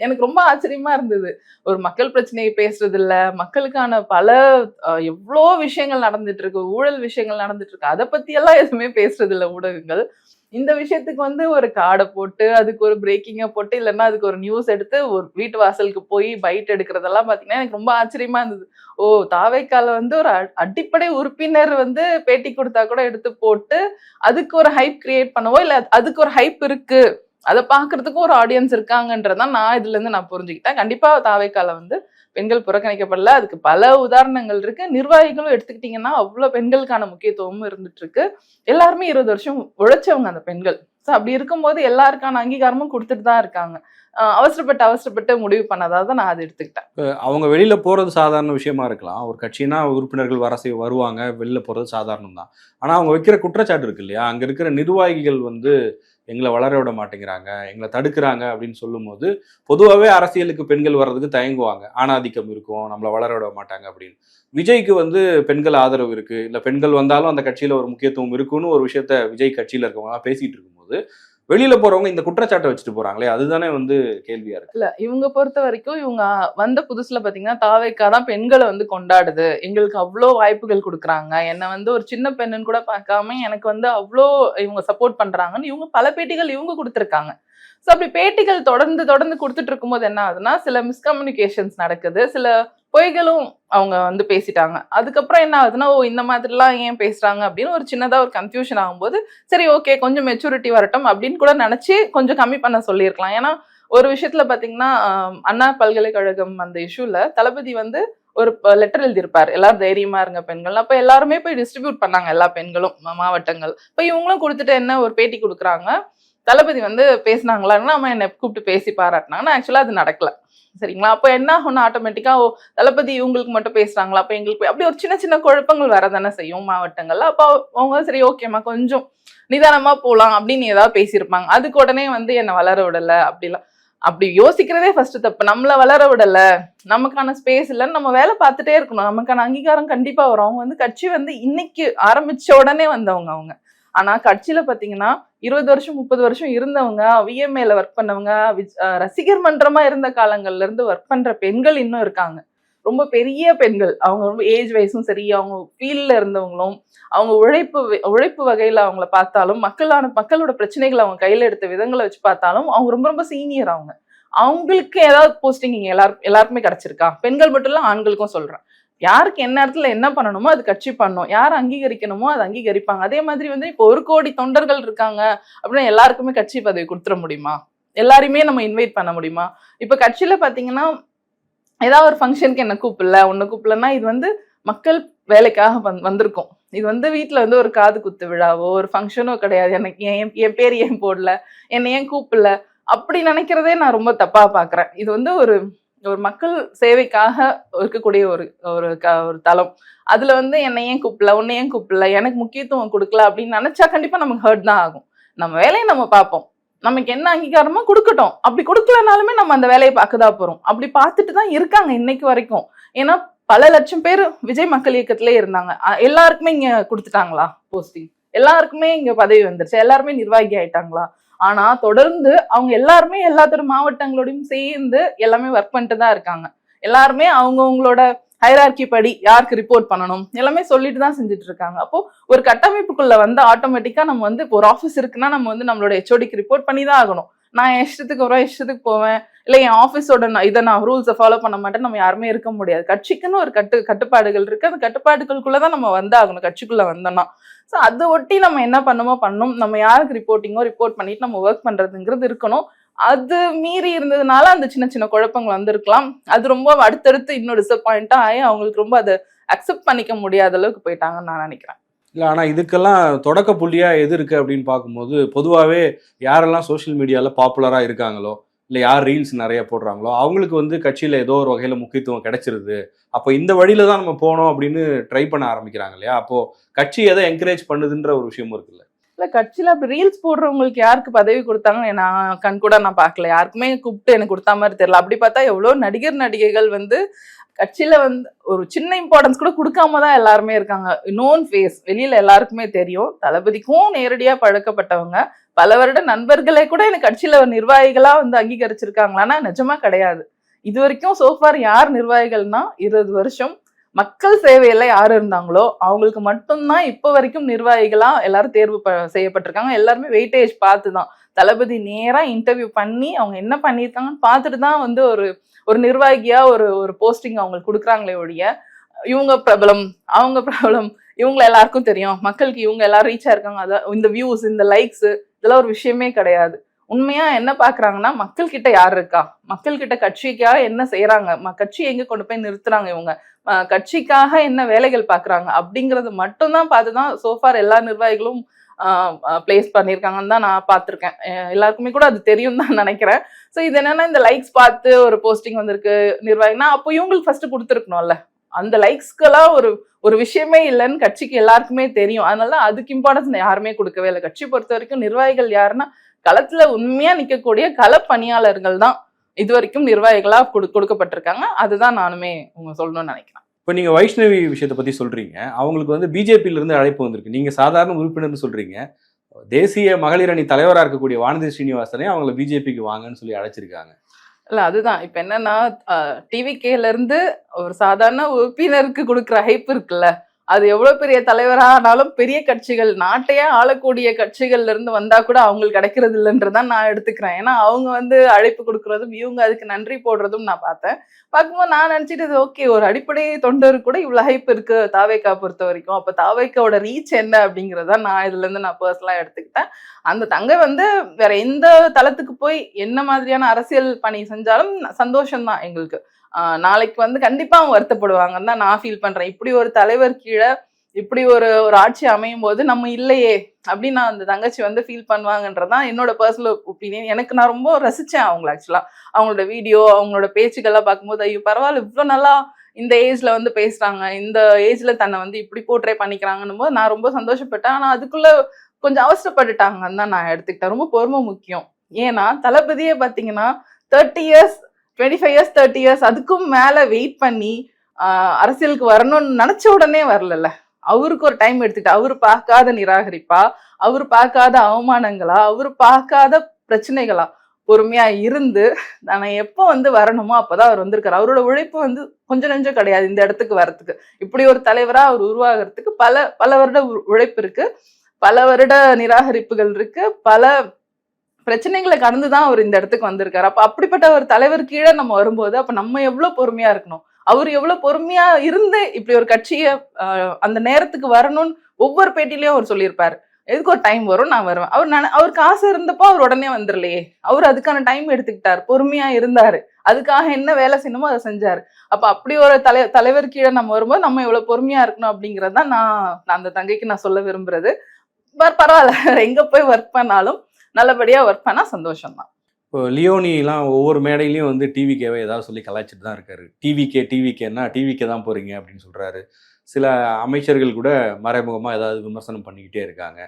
எனக்கு ரொம்ப ஆச்சரியமா இருந்தது. ஒரு மக்கள் பிரச்சனையை பேசுறது இல்ல மக்களுக்கான பல எவ்வளோ விஷயங்கள் நடந்துட்டு இருக்கு ஊழல் விஷயங்கள் நடந்துட்டு இருக்கு அதை பத்தி எல்லாம் எதுவுமே பேசுறது இல்லை ஊடகங்கள். இந்த விஷயத்துக்கு வந்து ஒரு கார்டை போட்டு அதுக்கு ஒரு பிரேக்கிங்கை போட்டு இல்லைன்னா அதுக்கு ஒரு நியூஸ் எடுத்து ஒரு வீட்டு வாசலுக்கு போய் பைட் எடுக்கிறதெல்லாம் பார்த்தீங்கன்னா எனக்கு ரொம்ப ஆச்சரியமா இருந்தது. ஓ தாவைக்கால வந்து ஒரு அடிப்படை உறுப்பினர் வந்து பேட்டி கொடுத்தா கூட எடுத்து போட்டு அதுக்கு ஒரு ஹைப் கிரியேட் பண்ணவோ இல்லை அதுக்கு ஒரு ஹைப் இருக்கு. அதை பார்க்கறதுக்கும் ஒரு ஆடியன்ஸ் இருக்காங்கன்றதான் நான் இதுல இருந்து நான் புரிஞ்சுக்கிட்டேன். கண்டிப்பா தாவைக்கால வந்து பெண்கள் புறக்கணிக்கப்படல. அதுக்கு பல உதாரணங்கள் இருக்கு. நிர்வாகிகளும் எடுத்துக்கிட்டீங்கன்னா அவ்வளவு பெண்களுக்கான முக்கியத்துவமும் இருந்துட்டு இருக்கு எல்லாருமே இருபது வருஷம் உழைச்சவங்க அந்த பெண்கள். ஸோ அப்படி இருக்கும்போது எல்லாருக்கான அங்கீகாரமும் கொடுத்துட்டு தான் இருக்காங்க. அவசரப்பட்டு அவசரப்பட்டு முடிவு பண்ணதாக தான் நான் அதை எடுத்துக்கிட்டேன். அவங்க வெளியில போறது சாதாரண விஷயமா இருக்கலாம். ஒரு கட்சினா உறுப்பினர்கள் வர செய் வருவாங்க. வெளியில போறது சாதாரணம் தான் ஆனா அவங்க வைக்கிற குற்றச்சாட்டு இருக்கு இல்லையா? அங்க இருக்கிற நிர்வாகிகள் வந்து எங்களை வளர விட மாட்டேங்கிறாங்க எங்களை தடுக்கிறாங்க அப்படின்னு சொல்லும்போது பொதுவாகவே அரசியலுக்கு பெண்கள் வர்றதுக்கு தயங்குவாங்க. ஆணாதிக்கம் இருக்கும் நம்மளை வளர விட மாட்டாங்க அப்படின்னு. விஜய்க்கு வந்து பெண்கள் ஆதரவு இருக்கு. இல்ல பெண்கள் வந்தாலும் அந்த கட்சியில ஒரு முக்கியத்துவம் இருக்குன்னு ஒரு விஷயத்த விஜய் கட்சியில இருக்கவங்களாம் பேசிட்டு இருக்கும்போது வெளியில போறவங்க இந்த குற்றச்சாட்டை வச்சுட்டு போறாங்களே அதுதானே வந்து கேள்வியா இருக்கு. இல்ல இவங்க பொறுத்த வரைக்கும் இவங்க வந்த புதுசுல பாத்தீங்கன்னா தாவேக்கா தான் பெண்களை வந்து கொண்டாடுது. எங்களுக்கு அவ்வளோ வாய்ப்புகள் கொடுக்குறாங்க. என்னை வந்து ஒரு சின்ன பெண்ணுன்னு கூட பார்க்காம எனக்கு வந்து அவ்வளோ இவங்க சப்போர்ட் பண்றாங்கன்னு இவங்க பல பேட்டிகள் இவங்க கொடுத்துருக்காங்க. ஸோ அப்படி பேட்டிகள் தொடர்ந்து தொடர்ந்து கொடுத்துட்டு இருக்கும்போது என்ன ஆகுதுன்னா சில மிஸ்கம்யூனிகேஷன்ஸ் நடக்குது. சில பொய்களும் அவங்க வந்து பேசிட்டாங்க. அதுக்கப்புறம் என்ன ஆகுதுன்னா ஓ இந்த மாதிரிலாம் ஏன் பேசுறாங்க அப்படின்னு ஒரு சின்னதா ஒரு கன்ஃபியூஷன் ஆகும்போது சரி ஓகே கொஞ்சம் மெச்சூரிட்டி வரட்டும் அப்படின்னு கூட நினைச்சு கொஞ்சம் கம்மி பண்ண சொல்லியிருக்கலாம். ஏன்னா ஒரு விஷயத்துல பாத்தீங்கன்னா அண்ணா பல்கலைக்கழகம் அந்த இஷ்யூல தளபதி வந்து ஒரு லெட்டர் எழுதியிருப்பார். எல்லாரும் தைரியமா இருங்க பெண்கள். அப்ப எல்லாருமே போய் டிஸ்ட்ரிபியூட் பண்ணாங்க எல்லா பெண்களும் மாவட்டங்கள். இப்ப இவங்களும் கொடுத்துட்டு என்ன ஒரு பேட்டி கொடுக்குறாங்க? தளபதி வந்து பேசினாங்களான்னு நம்ம என்னை கூப்பிட்டு பேசி பாராட்டினாங்கன்னா ஆக்சுவலா அது நடக்கல. சரிங்களா? அப்போ என்ன ஆகும் ஆட்டோமேட்டிக்காக ஓ தளபதி இவங்களுக்கு மட்டும் பேசுறாங்களா? அப்போ எங்களுக்கு போய்- அப்படி ஒரு சின்ன சின்ன குழப்பங்கள் வரதானே செய்யும் மாவட்டங்கள்ல. அப்போ அவங்க சரி ஓகேம்மா கொஞ்சம் நிதானமா போகலாம் அப்படின்னு ஏதாவது பேசியிருப்பாங்க. அதுக்கு உடனே வந்து என்னை வளர விடல அப்படிலாம். அப்படி யோசிக்கிறதே ஃபர்ஸ்ட் தப்பு. நம்மள வளர விடல. நமக்கான ஸ்பேஸ் இல்லைன்னு நம்ம வேலை பார்த்துட்டே இருக்கணும். நமக்கான அங்கீகாரம் கண்டிப்பா வரும். அவங்க வந்து கட்சி வந்து இன்னைக்கு ஆரம்பிச்ச உடனே வந்தவங்க அவங்க. ஆனா கட்சியில பாத்தீங்கன்னா இருபது வருஷம் முப்பது வருஷம் இருந்தவங்க விஎம்ஏல ஒர்க் பண்ணவங்க ரசிகர் மன்றமா இருந்த காலங்கள்ல இருந்து ஒர்க் பண்ற பெண்கள் இன்னும் இருக்காங்க. ரொம்ப பெரிய பெண்கள். அவங்க ரொம்ப ஏஜ் வயசும் சரி அவங்க ஃபீல்ட்ல இருந்தவங்களும் அவங்க உழைப்பு உழைப்பு வகையில அவங்கள பார்த்தாலும் மக்களான மக்களோட பிரச்சனைகளை அவங்க கையில எடுத்த விதங்களை வச்சு பார்த்தாலும் அவங்க ரொம்ப ரொம்ப சீனியர் அவங்க. அவங்களுக்கு ஏதாவது போஸ்டிங் இங்க எல்லாரும் எல்லாருக்குமே கிடைச்சிருக்கா? பெண்கள் மட்டும் இல்ல ஆண்களுக்கும் சொல்றேன். யாருக்கு என்ன இடத்துல என்ன பண்ணணுமோ அது கட்சி பண்ணும். யார் அங்கீகரிக்கணுமோ அது அங்கீகரிப்பாங்க. அதே மாதிரி வந்து இப்போ ஒரு கோடி தொண்டர்கள் இருக்காங்க அப்படின்னா எல்லாருக்குமே கட்சி பதவி கொடுத்துட முடியுமா? எல்லாரையுமே நம்ம இன்வைட் பண்ண முடியுமா? இப்போ கட்சியில பாத்தீங்கன்னா ஏதாவது ஒரு ஃபங்க்ஷனுக்கு என்ன கூப்பிடல ஒன்று கூப்பிடலன்னா இது வந்து மக்கள் வேலைக்காக வந் வந்திருக்கும். இது வந்து வீட்டில் வந்து ஒரு காது குத்து விழாவோ ஒரு ஃபங்க்ஷனோ கிடையாது. எனக்கு ஏன் என் பேர் ஏன் போடல? என்னை ஏன் கூப்பிடல? அப்படி நினைக்கிறதே நான் ரொம்ப தப்பாக பார்க்குறேன் இது வந்து ஒரு ஒரு மக்கள் சேவைக்காக இருக்கக்கூடிய ஒரு ஒரு க- ஒரு தளம். அதுல வந்து என்னை ஏன் கூப்பிடல உன்னை ஏன் கூப்பிடல எனக்கு முக்கியத்துவம் கொடுக்கல அப்படின்னு நினைச்சா கண்டிப்பா நமக்கு ஹர்ட் தான் ஆகும். நம்ம வேலையை நம்ம பார்ப்போம். நமக்கு என்ன அங்கீகாரமோ கொடுக்கட்டும். அப்படி கொடுக்கலனாலுமே நம்ம அந்த வேலையை பார்க்கதா போறோம். அப்படி பார்த்துட்டு தான் இருக்காங்க இன்னைக்கு வரைக்கும். ஏன்னா பல லட்சம் பேர் விஜய் மக்கள் இயக்கத்திலே இருந்தாங்க. எல்லாருக்குமே இங்க கொடுத்துட்டாங்களா போஸ்டிங் எல்லாருக்குமே இங்க பதவி வந்துருச்சு. எல்லாருமே நிர்வாகி ஆயிட்டாங்களா? ஆனா தொடர்ந்து அவங்க எல்லாருமே எல்லாத்தோட மாவட்டங்களோடையும் சேர்ந்து எல்லாமே ஒர்க் பண்ணிட்டு தான் இருக்காங்க. எல்லாருமே அவங்கவுங்களோட ஹைரார்கி படி யாருக்கு ரிப்போர்ட் பண்ணணும் எல்லாமே சொல்லிட்டு தான் செஞ்சுட்டு இருக்காங்க. அப்போ ஒரு கட்டமைப்புக்குள்ள வந்து ஆட்டோமேட்டிக்கா நம்ம வந்து இப்போ ஒரு ஆஃபீஸ் இருக்குன்னா நம்ம வந்து நம்மளோட ஹெச்ஓடிக்கு ரிப்போர்ட் பண்ணி தான் ஆகணும். நான் என் இஷ்டத்துக்கு வரோம் இஷ்டத்துக்கு போவேன். இல்லை என் ஆஃபீஸோட நான் இதை நான் ரூல்ஸை ஃபாலோ பண்ண மாட்டேன் நம்ம யாருமே இருக்க முடியாது. கட்சிக்குன்னு ஒரு கட்டு கட்டுப்பாடுகள் இருக்குது அந்த கட்டுப்பாடுகளுக்குள்ள தான் நம்ம வந்தாகணும். கட்சிக்குள்ளே வந்தோம்னா. ஸோ அதை ஒட்டி நம்ம என்ன பண்ணுமோ பண்ணணும் நம்ம யாருக்கு ரிப்போர்ட்டிங்கோ ரிப்போர்ட் பண்ணிட்டு நம்ம ஒர்க் பண்ணுறதுங்கிறது இருக்கணும். அது மீறி இருந்ததுனால அந்த சின்ன சின்ன குழப்பங்கள் வந்திருக்கலாம். அது ரொம்ப அடுத்தடுத்து இன்னும் டிசப்பாயிண்ட்டாக ஆகி அவங்களுக்கு ரொம்ப அதை அக்செப்ட் பண்ணிக்க முடியாத அளவுக்கு போயிட்டாங்கன்னு நான் நினைக்கிறேன். இல்லை ஆனால் இதுக்கெல்லாம் தொடக்க புள்ளியாக எது இருக்குது அப்படின்னு பார்க்கும்போது பொதுவாகவே யாரெல்லாம் சோஷியல் மீடியாவில் பாப்புலராக இருக்காங்களோ இல்லை யார் ரீல்ஸ் நிறைய போடுறாங்களோ அவங்களுக்கு வந்து கட்சியில் ஏதோ ஒரு வகையில் முக்கியத்துவம் கிடைச்சிருது. அப்போ இந்த வழியில தான் நம்ம போனோம் அப்படின்னு ட்ரை பண்ண ஆரம்பிக்கிறாங்க இல்லையா? அப்போது கட்சி எதை என்கரேஜ் பண்ணுதுன்ற ஒரு விஷயமும் இருக்குல்ல. இல்லை கட்சியில் அப்படி ரீல்ஸ் போடுறவங்களுக்கு யாருக்கு பதவி கொடுத்தாங்க நான் கண் கூட நான் பார்க்கல. யாருக்குமே கூப்பிட்டு எனக்கு கொடுத்தா மாதிரி தெரியல. அப்படி பார்த்தா எவ்வளோ நடிகர் நடிகைகள் வந்து கட்சியில் வந்து ஒரு சின்ன இம்பார்ட்டன்ஸ் கூட கொடுக்காம தான் எல்லாருமே இருக்காங்க. நோன் ஃபேஸ் வெளியில் எல்லாருக்குமே தெரியும். தளபதிக்கும் நேரடியாக பழக்கப்பட்டவங்க. பல வருட நண்பர்களே கூட எனக்கு கட்சியில் நிர்வாகிகளாக வந்து அங்கீகரிச்சிருக்காங்களான்னா நிஜமா கிடையாது. இது வரைக்கும் சோஃபார் யார் நிர்வாகிகள்னா இருபது வருஷம் மக்கள் சேவையில யார் இருந்தாங்களோ அவங்களுக்கு மட்டும்தான் இப்போ வரைக்கும் நிர்வாகிகளா எல்லாரும் தேர்வு ப- செய்யப்பட்டிருக்காங்க. எல்லாருமே வெயிட்டேஜ் பார்த்து தான் தளபதி நேராக இன்டர்வியூ பண்ணி அவங்க என்ன பண்ணியிருக்காங்கன்னு பார்த்துட்டு தான் வந்து ஒரு ஒரு நிர்வாகியா ஒரு ஒரு போஸ்டிங் அவங்களுக்கு கொடுக்குறாங்களே ஒழிய இவங்க பிரபலம் அவங்க பிரபலம் இவங்க எல்லாருக்கும் தெரியும். மக்களுக்கு இவங்க எல்லாரும் ரீச் ஆயிருக்காங்க அதான் இந்த வியூஸ் இந்த லைக்ஸ் இதெல்லாம் ஒரு விஷயமே கிடையாது. உண்மையா என்ன பாக்குறாங்கன்னா மக்கள் கிட்ட யார் இருக்கா? மக்கள் கிட்ட கட்சிக்காக என்ன செய்யறாங்க கட்சி எங்க கொண்டு போய் நிறுத்துறாங்க இவங்க? கட்சிக்காக என்ன வேலைகள் பாக்குறாங்க? அப்படிங்கறது மட்டும்தான் பார்த்துதான் சோஃபார் எல்லா நிர்வாகிகளும் பிளேஸ் பண்ணியிருக்காங்கன்னு தான் நான் பார்த்துருக்கேன். எல்லாருக்குமே கூட அது தெரியும் தான் நினைக்கிறேன். ஸோ இது என்னன்னா இந்த லைக்ஸ் பார்த்து ஒரு போஸ்டிங் வந்திருக்கு நிர்வாகினா அப்போ இவங்களுக்கு ஃபர்ஸ்ட் கொடுத்துருக்கணும்ல. அந்த லைக்ஸ்க்கெல்லாம் ஒரு ஒரு விஷயமே இல்லைன்னு கட்சிக்கு எல்லாருக்குமே தெரியும். அதனால அதுக்கு இம்பார்ட்டன்ஸ் யாருமே கொடுக்கவே இல்லை. கட்சி பொறுத்த வரைக்கும் நிர்வாகிகள் யாருன்னா களத்துல உண்மையா நிக்கக்கூடிய கள பணியாளர்கள் தான் இது வரைக்கும் நிர்வாகிகளா கொடு கொடுக்கப்பட்டிருக்காங்க. அதுதான் நானுமே உங்க சொல்லணும்னு நினைக்கிறேன். இப்போ நீங்க வைஷ்ணவி விஷயத்தை பத்தி சொல்றீங்க. அவங்களுக்கு வந்து பிஜேபியில இருந்து அழைப்பு வந்திருக்கு. நீங்க சாதாரண உறுப்பினர்னு சொல்றீங்க. தேசிய மகளிர் அணி தலைவரா இருக்கக்கூடிய வானதி ஸ்ரீனிவாசனே அவங்கள பிஜேபிக்கு வாங்கன்னு சொல்லி அழைச்சிருக்காங்க. இல்ல அதுதான். இப்ப என்னன்னா டிவிகேல இருந்து ஒரு சாதாரண உறுப்பினருக்கு கொடுக்குற ஹைப் இருக்குல்ல. அது எவ்வளவு பெரிய தலைவரானாலும் பெரிய கட்சிகள் நாட்டையே ஆளக்கூடிய கட்சிகள்ல இருந்து வந்தா கூட அவங்களுக்கு கிடைக்கிறது இல்லைன்றதான் நான் எடுத்துக்கிறேன். ஏன்னா அவங்க வந்து அழைப்பு கொடுக்கறதும் இவங்க அதுக்கு நன்றி போடுறதும் நான் பார்த்தேன். பார்க்கும்போது நான் நினைச்சிட்டு ஓகே ஒரு அடிப்படை தொண்டர் கூட இவ்வளவு ஹைப் இருக்கு தாவேக்கா பொறுத்த வரைக்கும். அப்ப தாவேக்காவோட ரீச் என்ன அப்படிங்கறத நான் இதுல இருந்து நான் பர்சனலா எடுத்துக்கிட்டேன். அந்த தங்கை வந்து வேற எந்த தளத்துக்கு போய் என்ன மாதிரியான அரசியல் பணி செஞ்சாலும் சந்தோஷம்தான் எங்களுக்கு. நாளைக்கு வந்து கண்டிப்பா அவங்க வருத்தப்படுவாங்கன்னு தான் நான் ஃபீல் பண்றேன். இப்படி ஒரு தலைவர் கீழே இப்படி ஒரு ஒரு ஆட்சி அமையும் போது நம்ம இல்லையே அப்படின்னு நான் அந்த தங்கச்சி வந்து ஃபீல் பண்ணுவாங்கன்றதான் என்னோட பர்சனல் ஒப்பீனியன் எனக்கு நான் ரொம்ப ரசிச்சேன் அவங்கள ஆக்சுவலா அவங்களோட வீடியோ அவங்களோட பேச்சுக்கள்லாம் பார்க்கும்போது ஐயோ பரவாயில்ல இவ்வளோ நல்லா இந்த ஏஜ்ல வந்து பேசுறாங்க. இந்த ஏஜ்ல தன்னை வந்து இப்படி போர்ட்ரே பண்ணிக்கிறாங்கன்னும் போது நான் ரொம்ப சந்தோஷப்பட்டேன். ஆனால் அதுக்குள்ள கொஞ்சம் அவசரப்பட்டுட்டாங்கன்னு தான் நான் எடுத்துக்கிட்டேன். ரொம்ப பொறுமை முக்கியம். ஏன்னா தளபதியே பார்த்தீங்கன்னா thirty years twenty five years thirty years அதுக்கும் மேல வெயிட் பண்ணி ஆஹ் அரசியலுக்கு வரணும்னு நினைச்ச உடனே வரலல்ல. அவருக்கு ஒரு டைம் எடுத்துக்கிட்டு அவர் பார்க்காத நிராகரிப்பா அவர் பார்க்காத அவமானங்களா அவர் பார்க்காத பிரச்சனைகளா பொறுமையா இருந்து நான் எப்போ வந்து வரணுமோ அப்பதான் அவர் வந்திருக்காரு. அவரோட உழைப்பு வந்து கொஞ்சம் நெஞ்சம் கிடையாது இந்த இடத்துக்கு வரத்துக்கு இப்படி ஒரு தலைவரா அவர் உருவாகிறதுக்கு பல பல வருட உ- உழைப்பு இருக்கு. பல வருட நிராகரிப்புகள் இருக்கு. பல பிரச்சனைகளை கடந்து தான் அவர் இந்த இடத்துக்கு வந்திருக்காரு. அப்ப அப்படிப்பட்ட ஒரு தலைவர் கீழே நம்ம வரும்போது அப்ப நம்ம எவ்வளவு பொறுமையா இருக்கணும்? அவர் எவ்வளவு பொறுமையா இருந்து இப்படி ஒரு கட்சியை ஆஹ், அந்த நேரத்துக்கு வரணும்னு ஒவ்வொரு பேட்டிலையும் அவர் சொல்லியிருப்பாரு. எதுக்கு ஒரு டைம் வரும் நான் வருவேன். அவர் நான் அவருக்கு ஆசை இருந்தப்போ அவர் உடனே வந்துடலையே. அவர் அதுக்கான டைம் எடுத்துக்கிட்டார். பொறுமையா இருந்தாரு. அதுக்காக என்ன வேலை செய்யணுமோ அதை செஞ்சாரு. அப்ப அப்படி ஒரு தலை தலைவர் கீழே நம்ம வரும்போது நம்ம எவ்வளவு பொறுமையா இருக்கணும் அப்படிங்கறது நான் அந்த தங்கைக்கு நான் சொல்ல விரும்புறது. பரவாயில்ல. எங்க போய் ஒர்க் பண்ணாலும் நல்லபடியா ஒர்க் பண்ணா சந்தோஷம் தான் இப்போ லியோனிலாம் ஒவ்வொரு மேடையிலையும் வந்து டிவிக்கேவை ஏதாவது சொல்லி கலாய்ச்சிட்டு தான் இருக்காரு. டிவிகே டிவிகேன்னா டிவிக்கே தான் போறீங்க அப்படின்னு சொல்றாரு. சில அமைச்சர்கள் கூட மறைமுகமா ஏதாவது விமர்சனம் பண்ணிக்கிட்டே இருக்காங்க.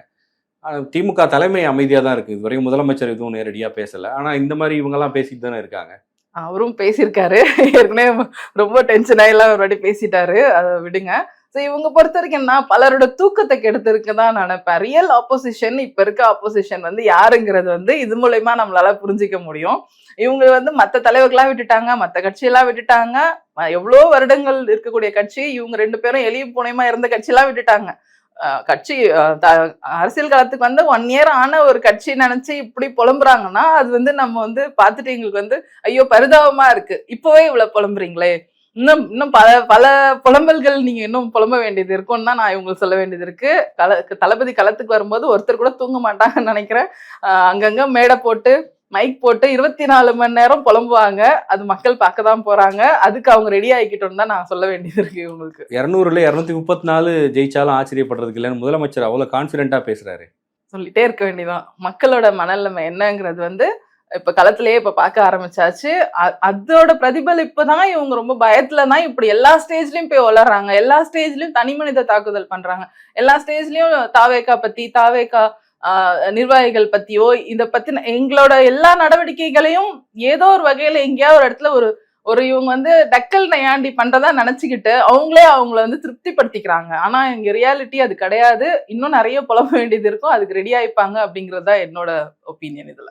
திமுக தலைமை அமைதியாக தான் இருக்கு. இதுவரையும் முதலமைச்சர் எதுவும் நேரடியாக பேசல. ஆனா இந்த மாதிரி இவங்கெல்லாம் பேசிட்டு தானே இருக்காங்க. அவரும் பேசியிருக்காரு. ஏற்கனவே ரொம்ப டென்ஷன் ஆகிலாம் ஒரு வாட்டி பேசிட்டாரு. அதை விடுங்க. ஸோ இவங்க பொறுத்த வரைக்கும் என்ன பலரோட தூக்கத்தை கெடுத்திருக்கு தான் நினைப்பேன். ரியல் ஆப்போசிஷன் இப்போ இருக்க ஆப்போசிஷன் வந்து யாருங்கிறது வந்து இது மூலயமா நம்மளால புரிஞ்சிக்க முடியும். இவங்க வந்து மற்ற தலைவர்களா விட்டுட்டாங்க மற்ற கட்சியெல்லாம் விட்டுட்டாங்க. எவ்வளோ வருடங்கள் இருக்கக்கூடிய கட்சி இவங்க ரெண்டு பேரும் எளிய புனையமா இருந்த கட்சியெல்லாம் விட்டுட்டாங்க. கட்சி த- அரசியல் காலத்துக்கு வந்து ஒன் இயர் ஆன ஒரு கட்சி நினைச்சு இப்படி புலம்புறாங்கன்னா அது வந்து நம்ம வந்து பார்த்துட்டு எங்களுக்கு வந்து ஐயோ பரிதாபமா இருக்கு. இப்பவே இவ்வளவு புலம்புறீங்களே. இன்னும் இன்னும் பல பல புலம்பல்கள் நீங்க இன்னும் புலம்ப வேண்டியது இருக்கும்னு தான் நான் இவங்களுக்கு சொல்ல வேண்டியது இருக்கு. கள தளபதி களத்துக்கு வரும்போது ஒருத்தர் கூட தூங்க மாட்டாங்கன்னு நினைக்கிறேன். அங்கங்க மேடை போட்டு மைக் போட்டு இருபத்தி நாலு மணி நேரம் புலம்புவாங்க. அது மக்கள் பார்க்க தான் போறாங்க. அதுக்கு அவங்க ரெடி ஆகிக்கிட்டோம்னு தான் நான் சொல்ல வேண்டியது இருக்கு இவங்களுக்கு. இரநூறுல இரநூத்தி முப்பத்தி நாலு ஜெயிச்சாலும் ஆச்சரியப்படுறதுக்கு இல்லைன்னு முதலமைச்சர் அவ்வளோ கான்ஃபிடென்ட்டாக பேசுறாரு. சொல்லிட்டே இருக்க வேண்டியதான் மக்களோட மனநிலைமை என்னங்கிறது வந்து இப்ப களத்திலேயே இப்ப பார்க்க ஆரம்பிச்சாச்சு. அ- அதோட பிரதிபலிப்பு தான் இவங்க ரொம்ப பயத்துல தான் இப்படி எல்லா ஸ்டேஜ்லயும் போய் வளர்றாங்க எல்லா ஸ்டேஜ்லயும் தனி மனித தாக்குதல் பண்றாங்க. எல்லா ஸ்டேஜ்லயும் தாவேக்கா பத்தி தாவேக்கா நிர்வாகிகள் பத்தியோ இத பத்தின எங்களோட எல்லா நடவடிக்கைகளையும் ஏதோ ஒரு வகையில எங்கேயாவது ஒரு இடத்துல ஒரு ஒரு இவங்க வந்து டக்கல் நையாண்டி பண்றதா நினைச்சுக்கிட்டு அவங்களே அவங்கள வந்து திருப்திப்படுத்திக்கிறாங்க. ஆனா இங்க ரியாலிட்டி அது கிடையாது. இன்னும் நிறைய புலம்ப வேண்டியது இருக்கும். அதுக்கு ரெடி ஆயிப்பாங்க அப்படிங்கறது தான் என்னோட ஒப்பீனியன் இதுல.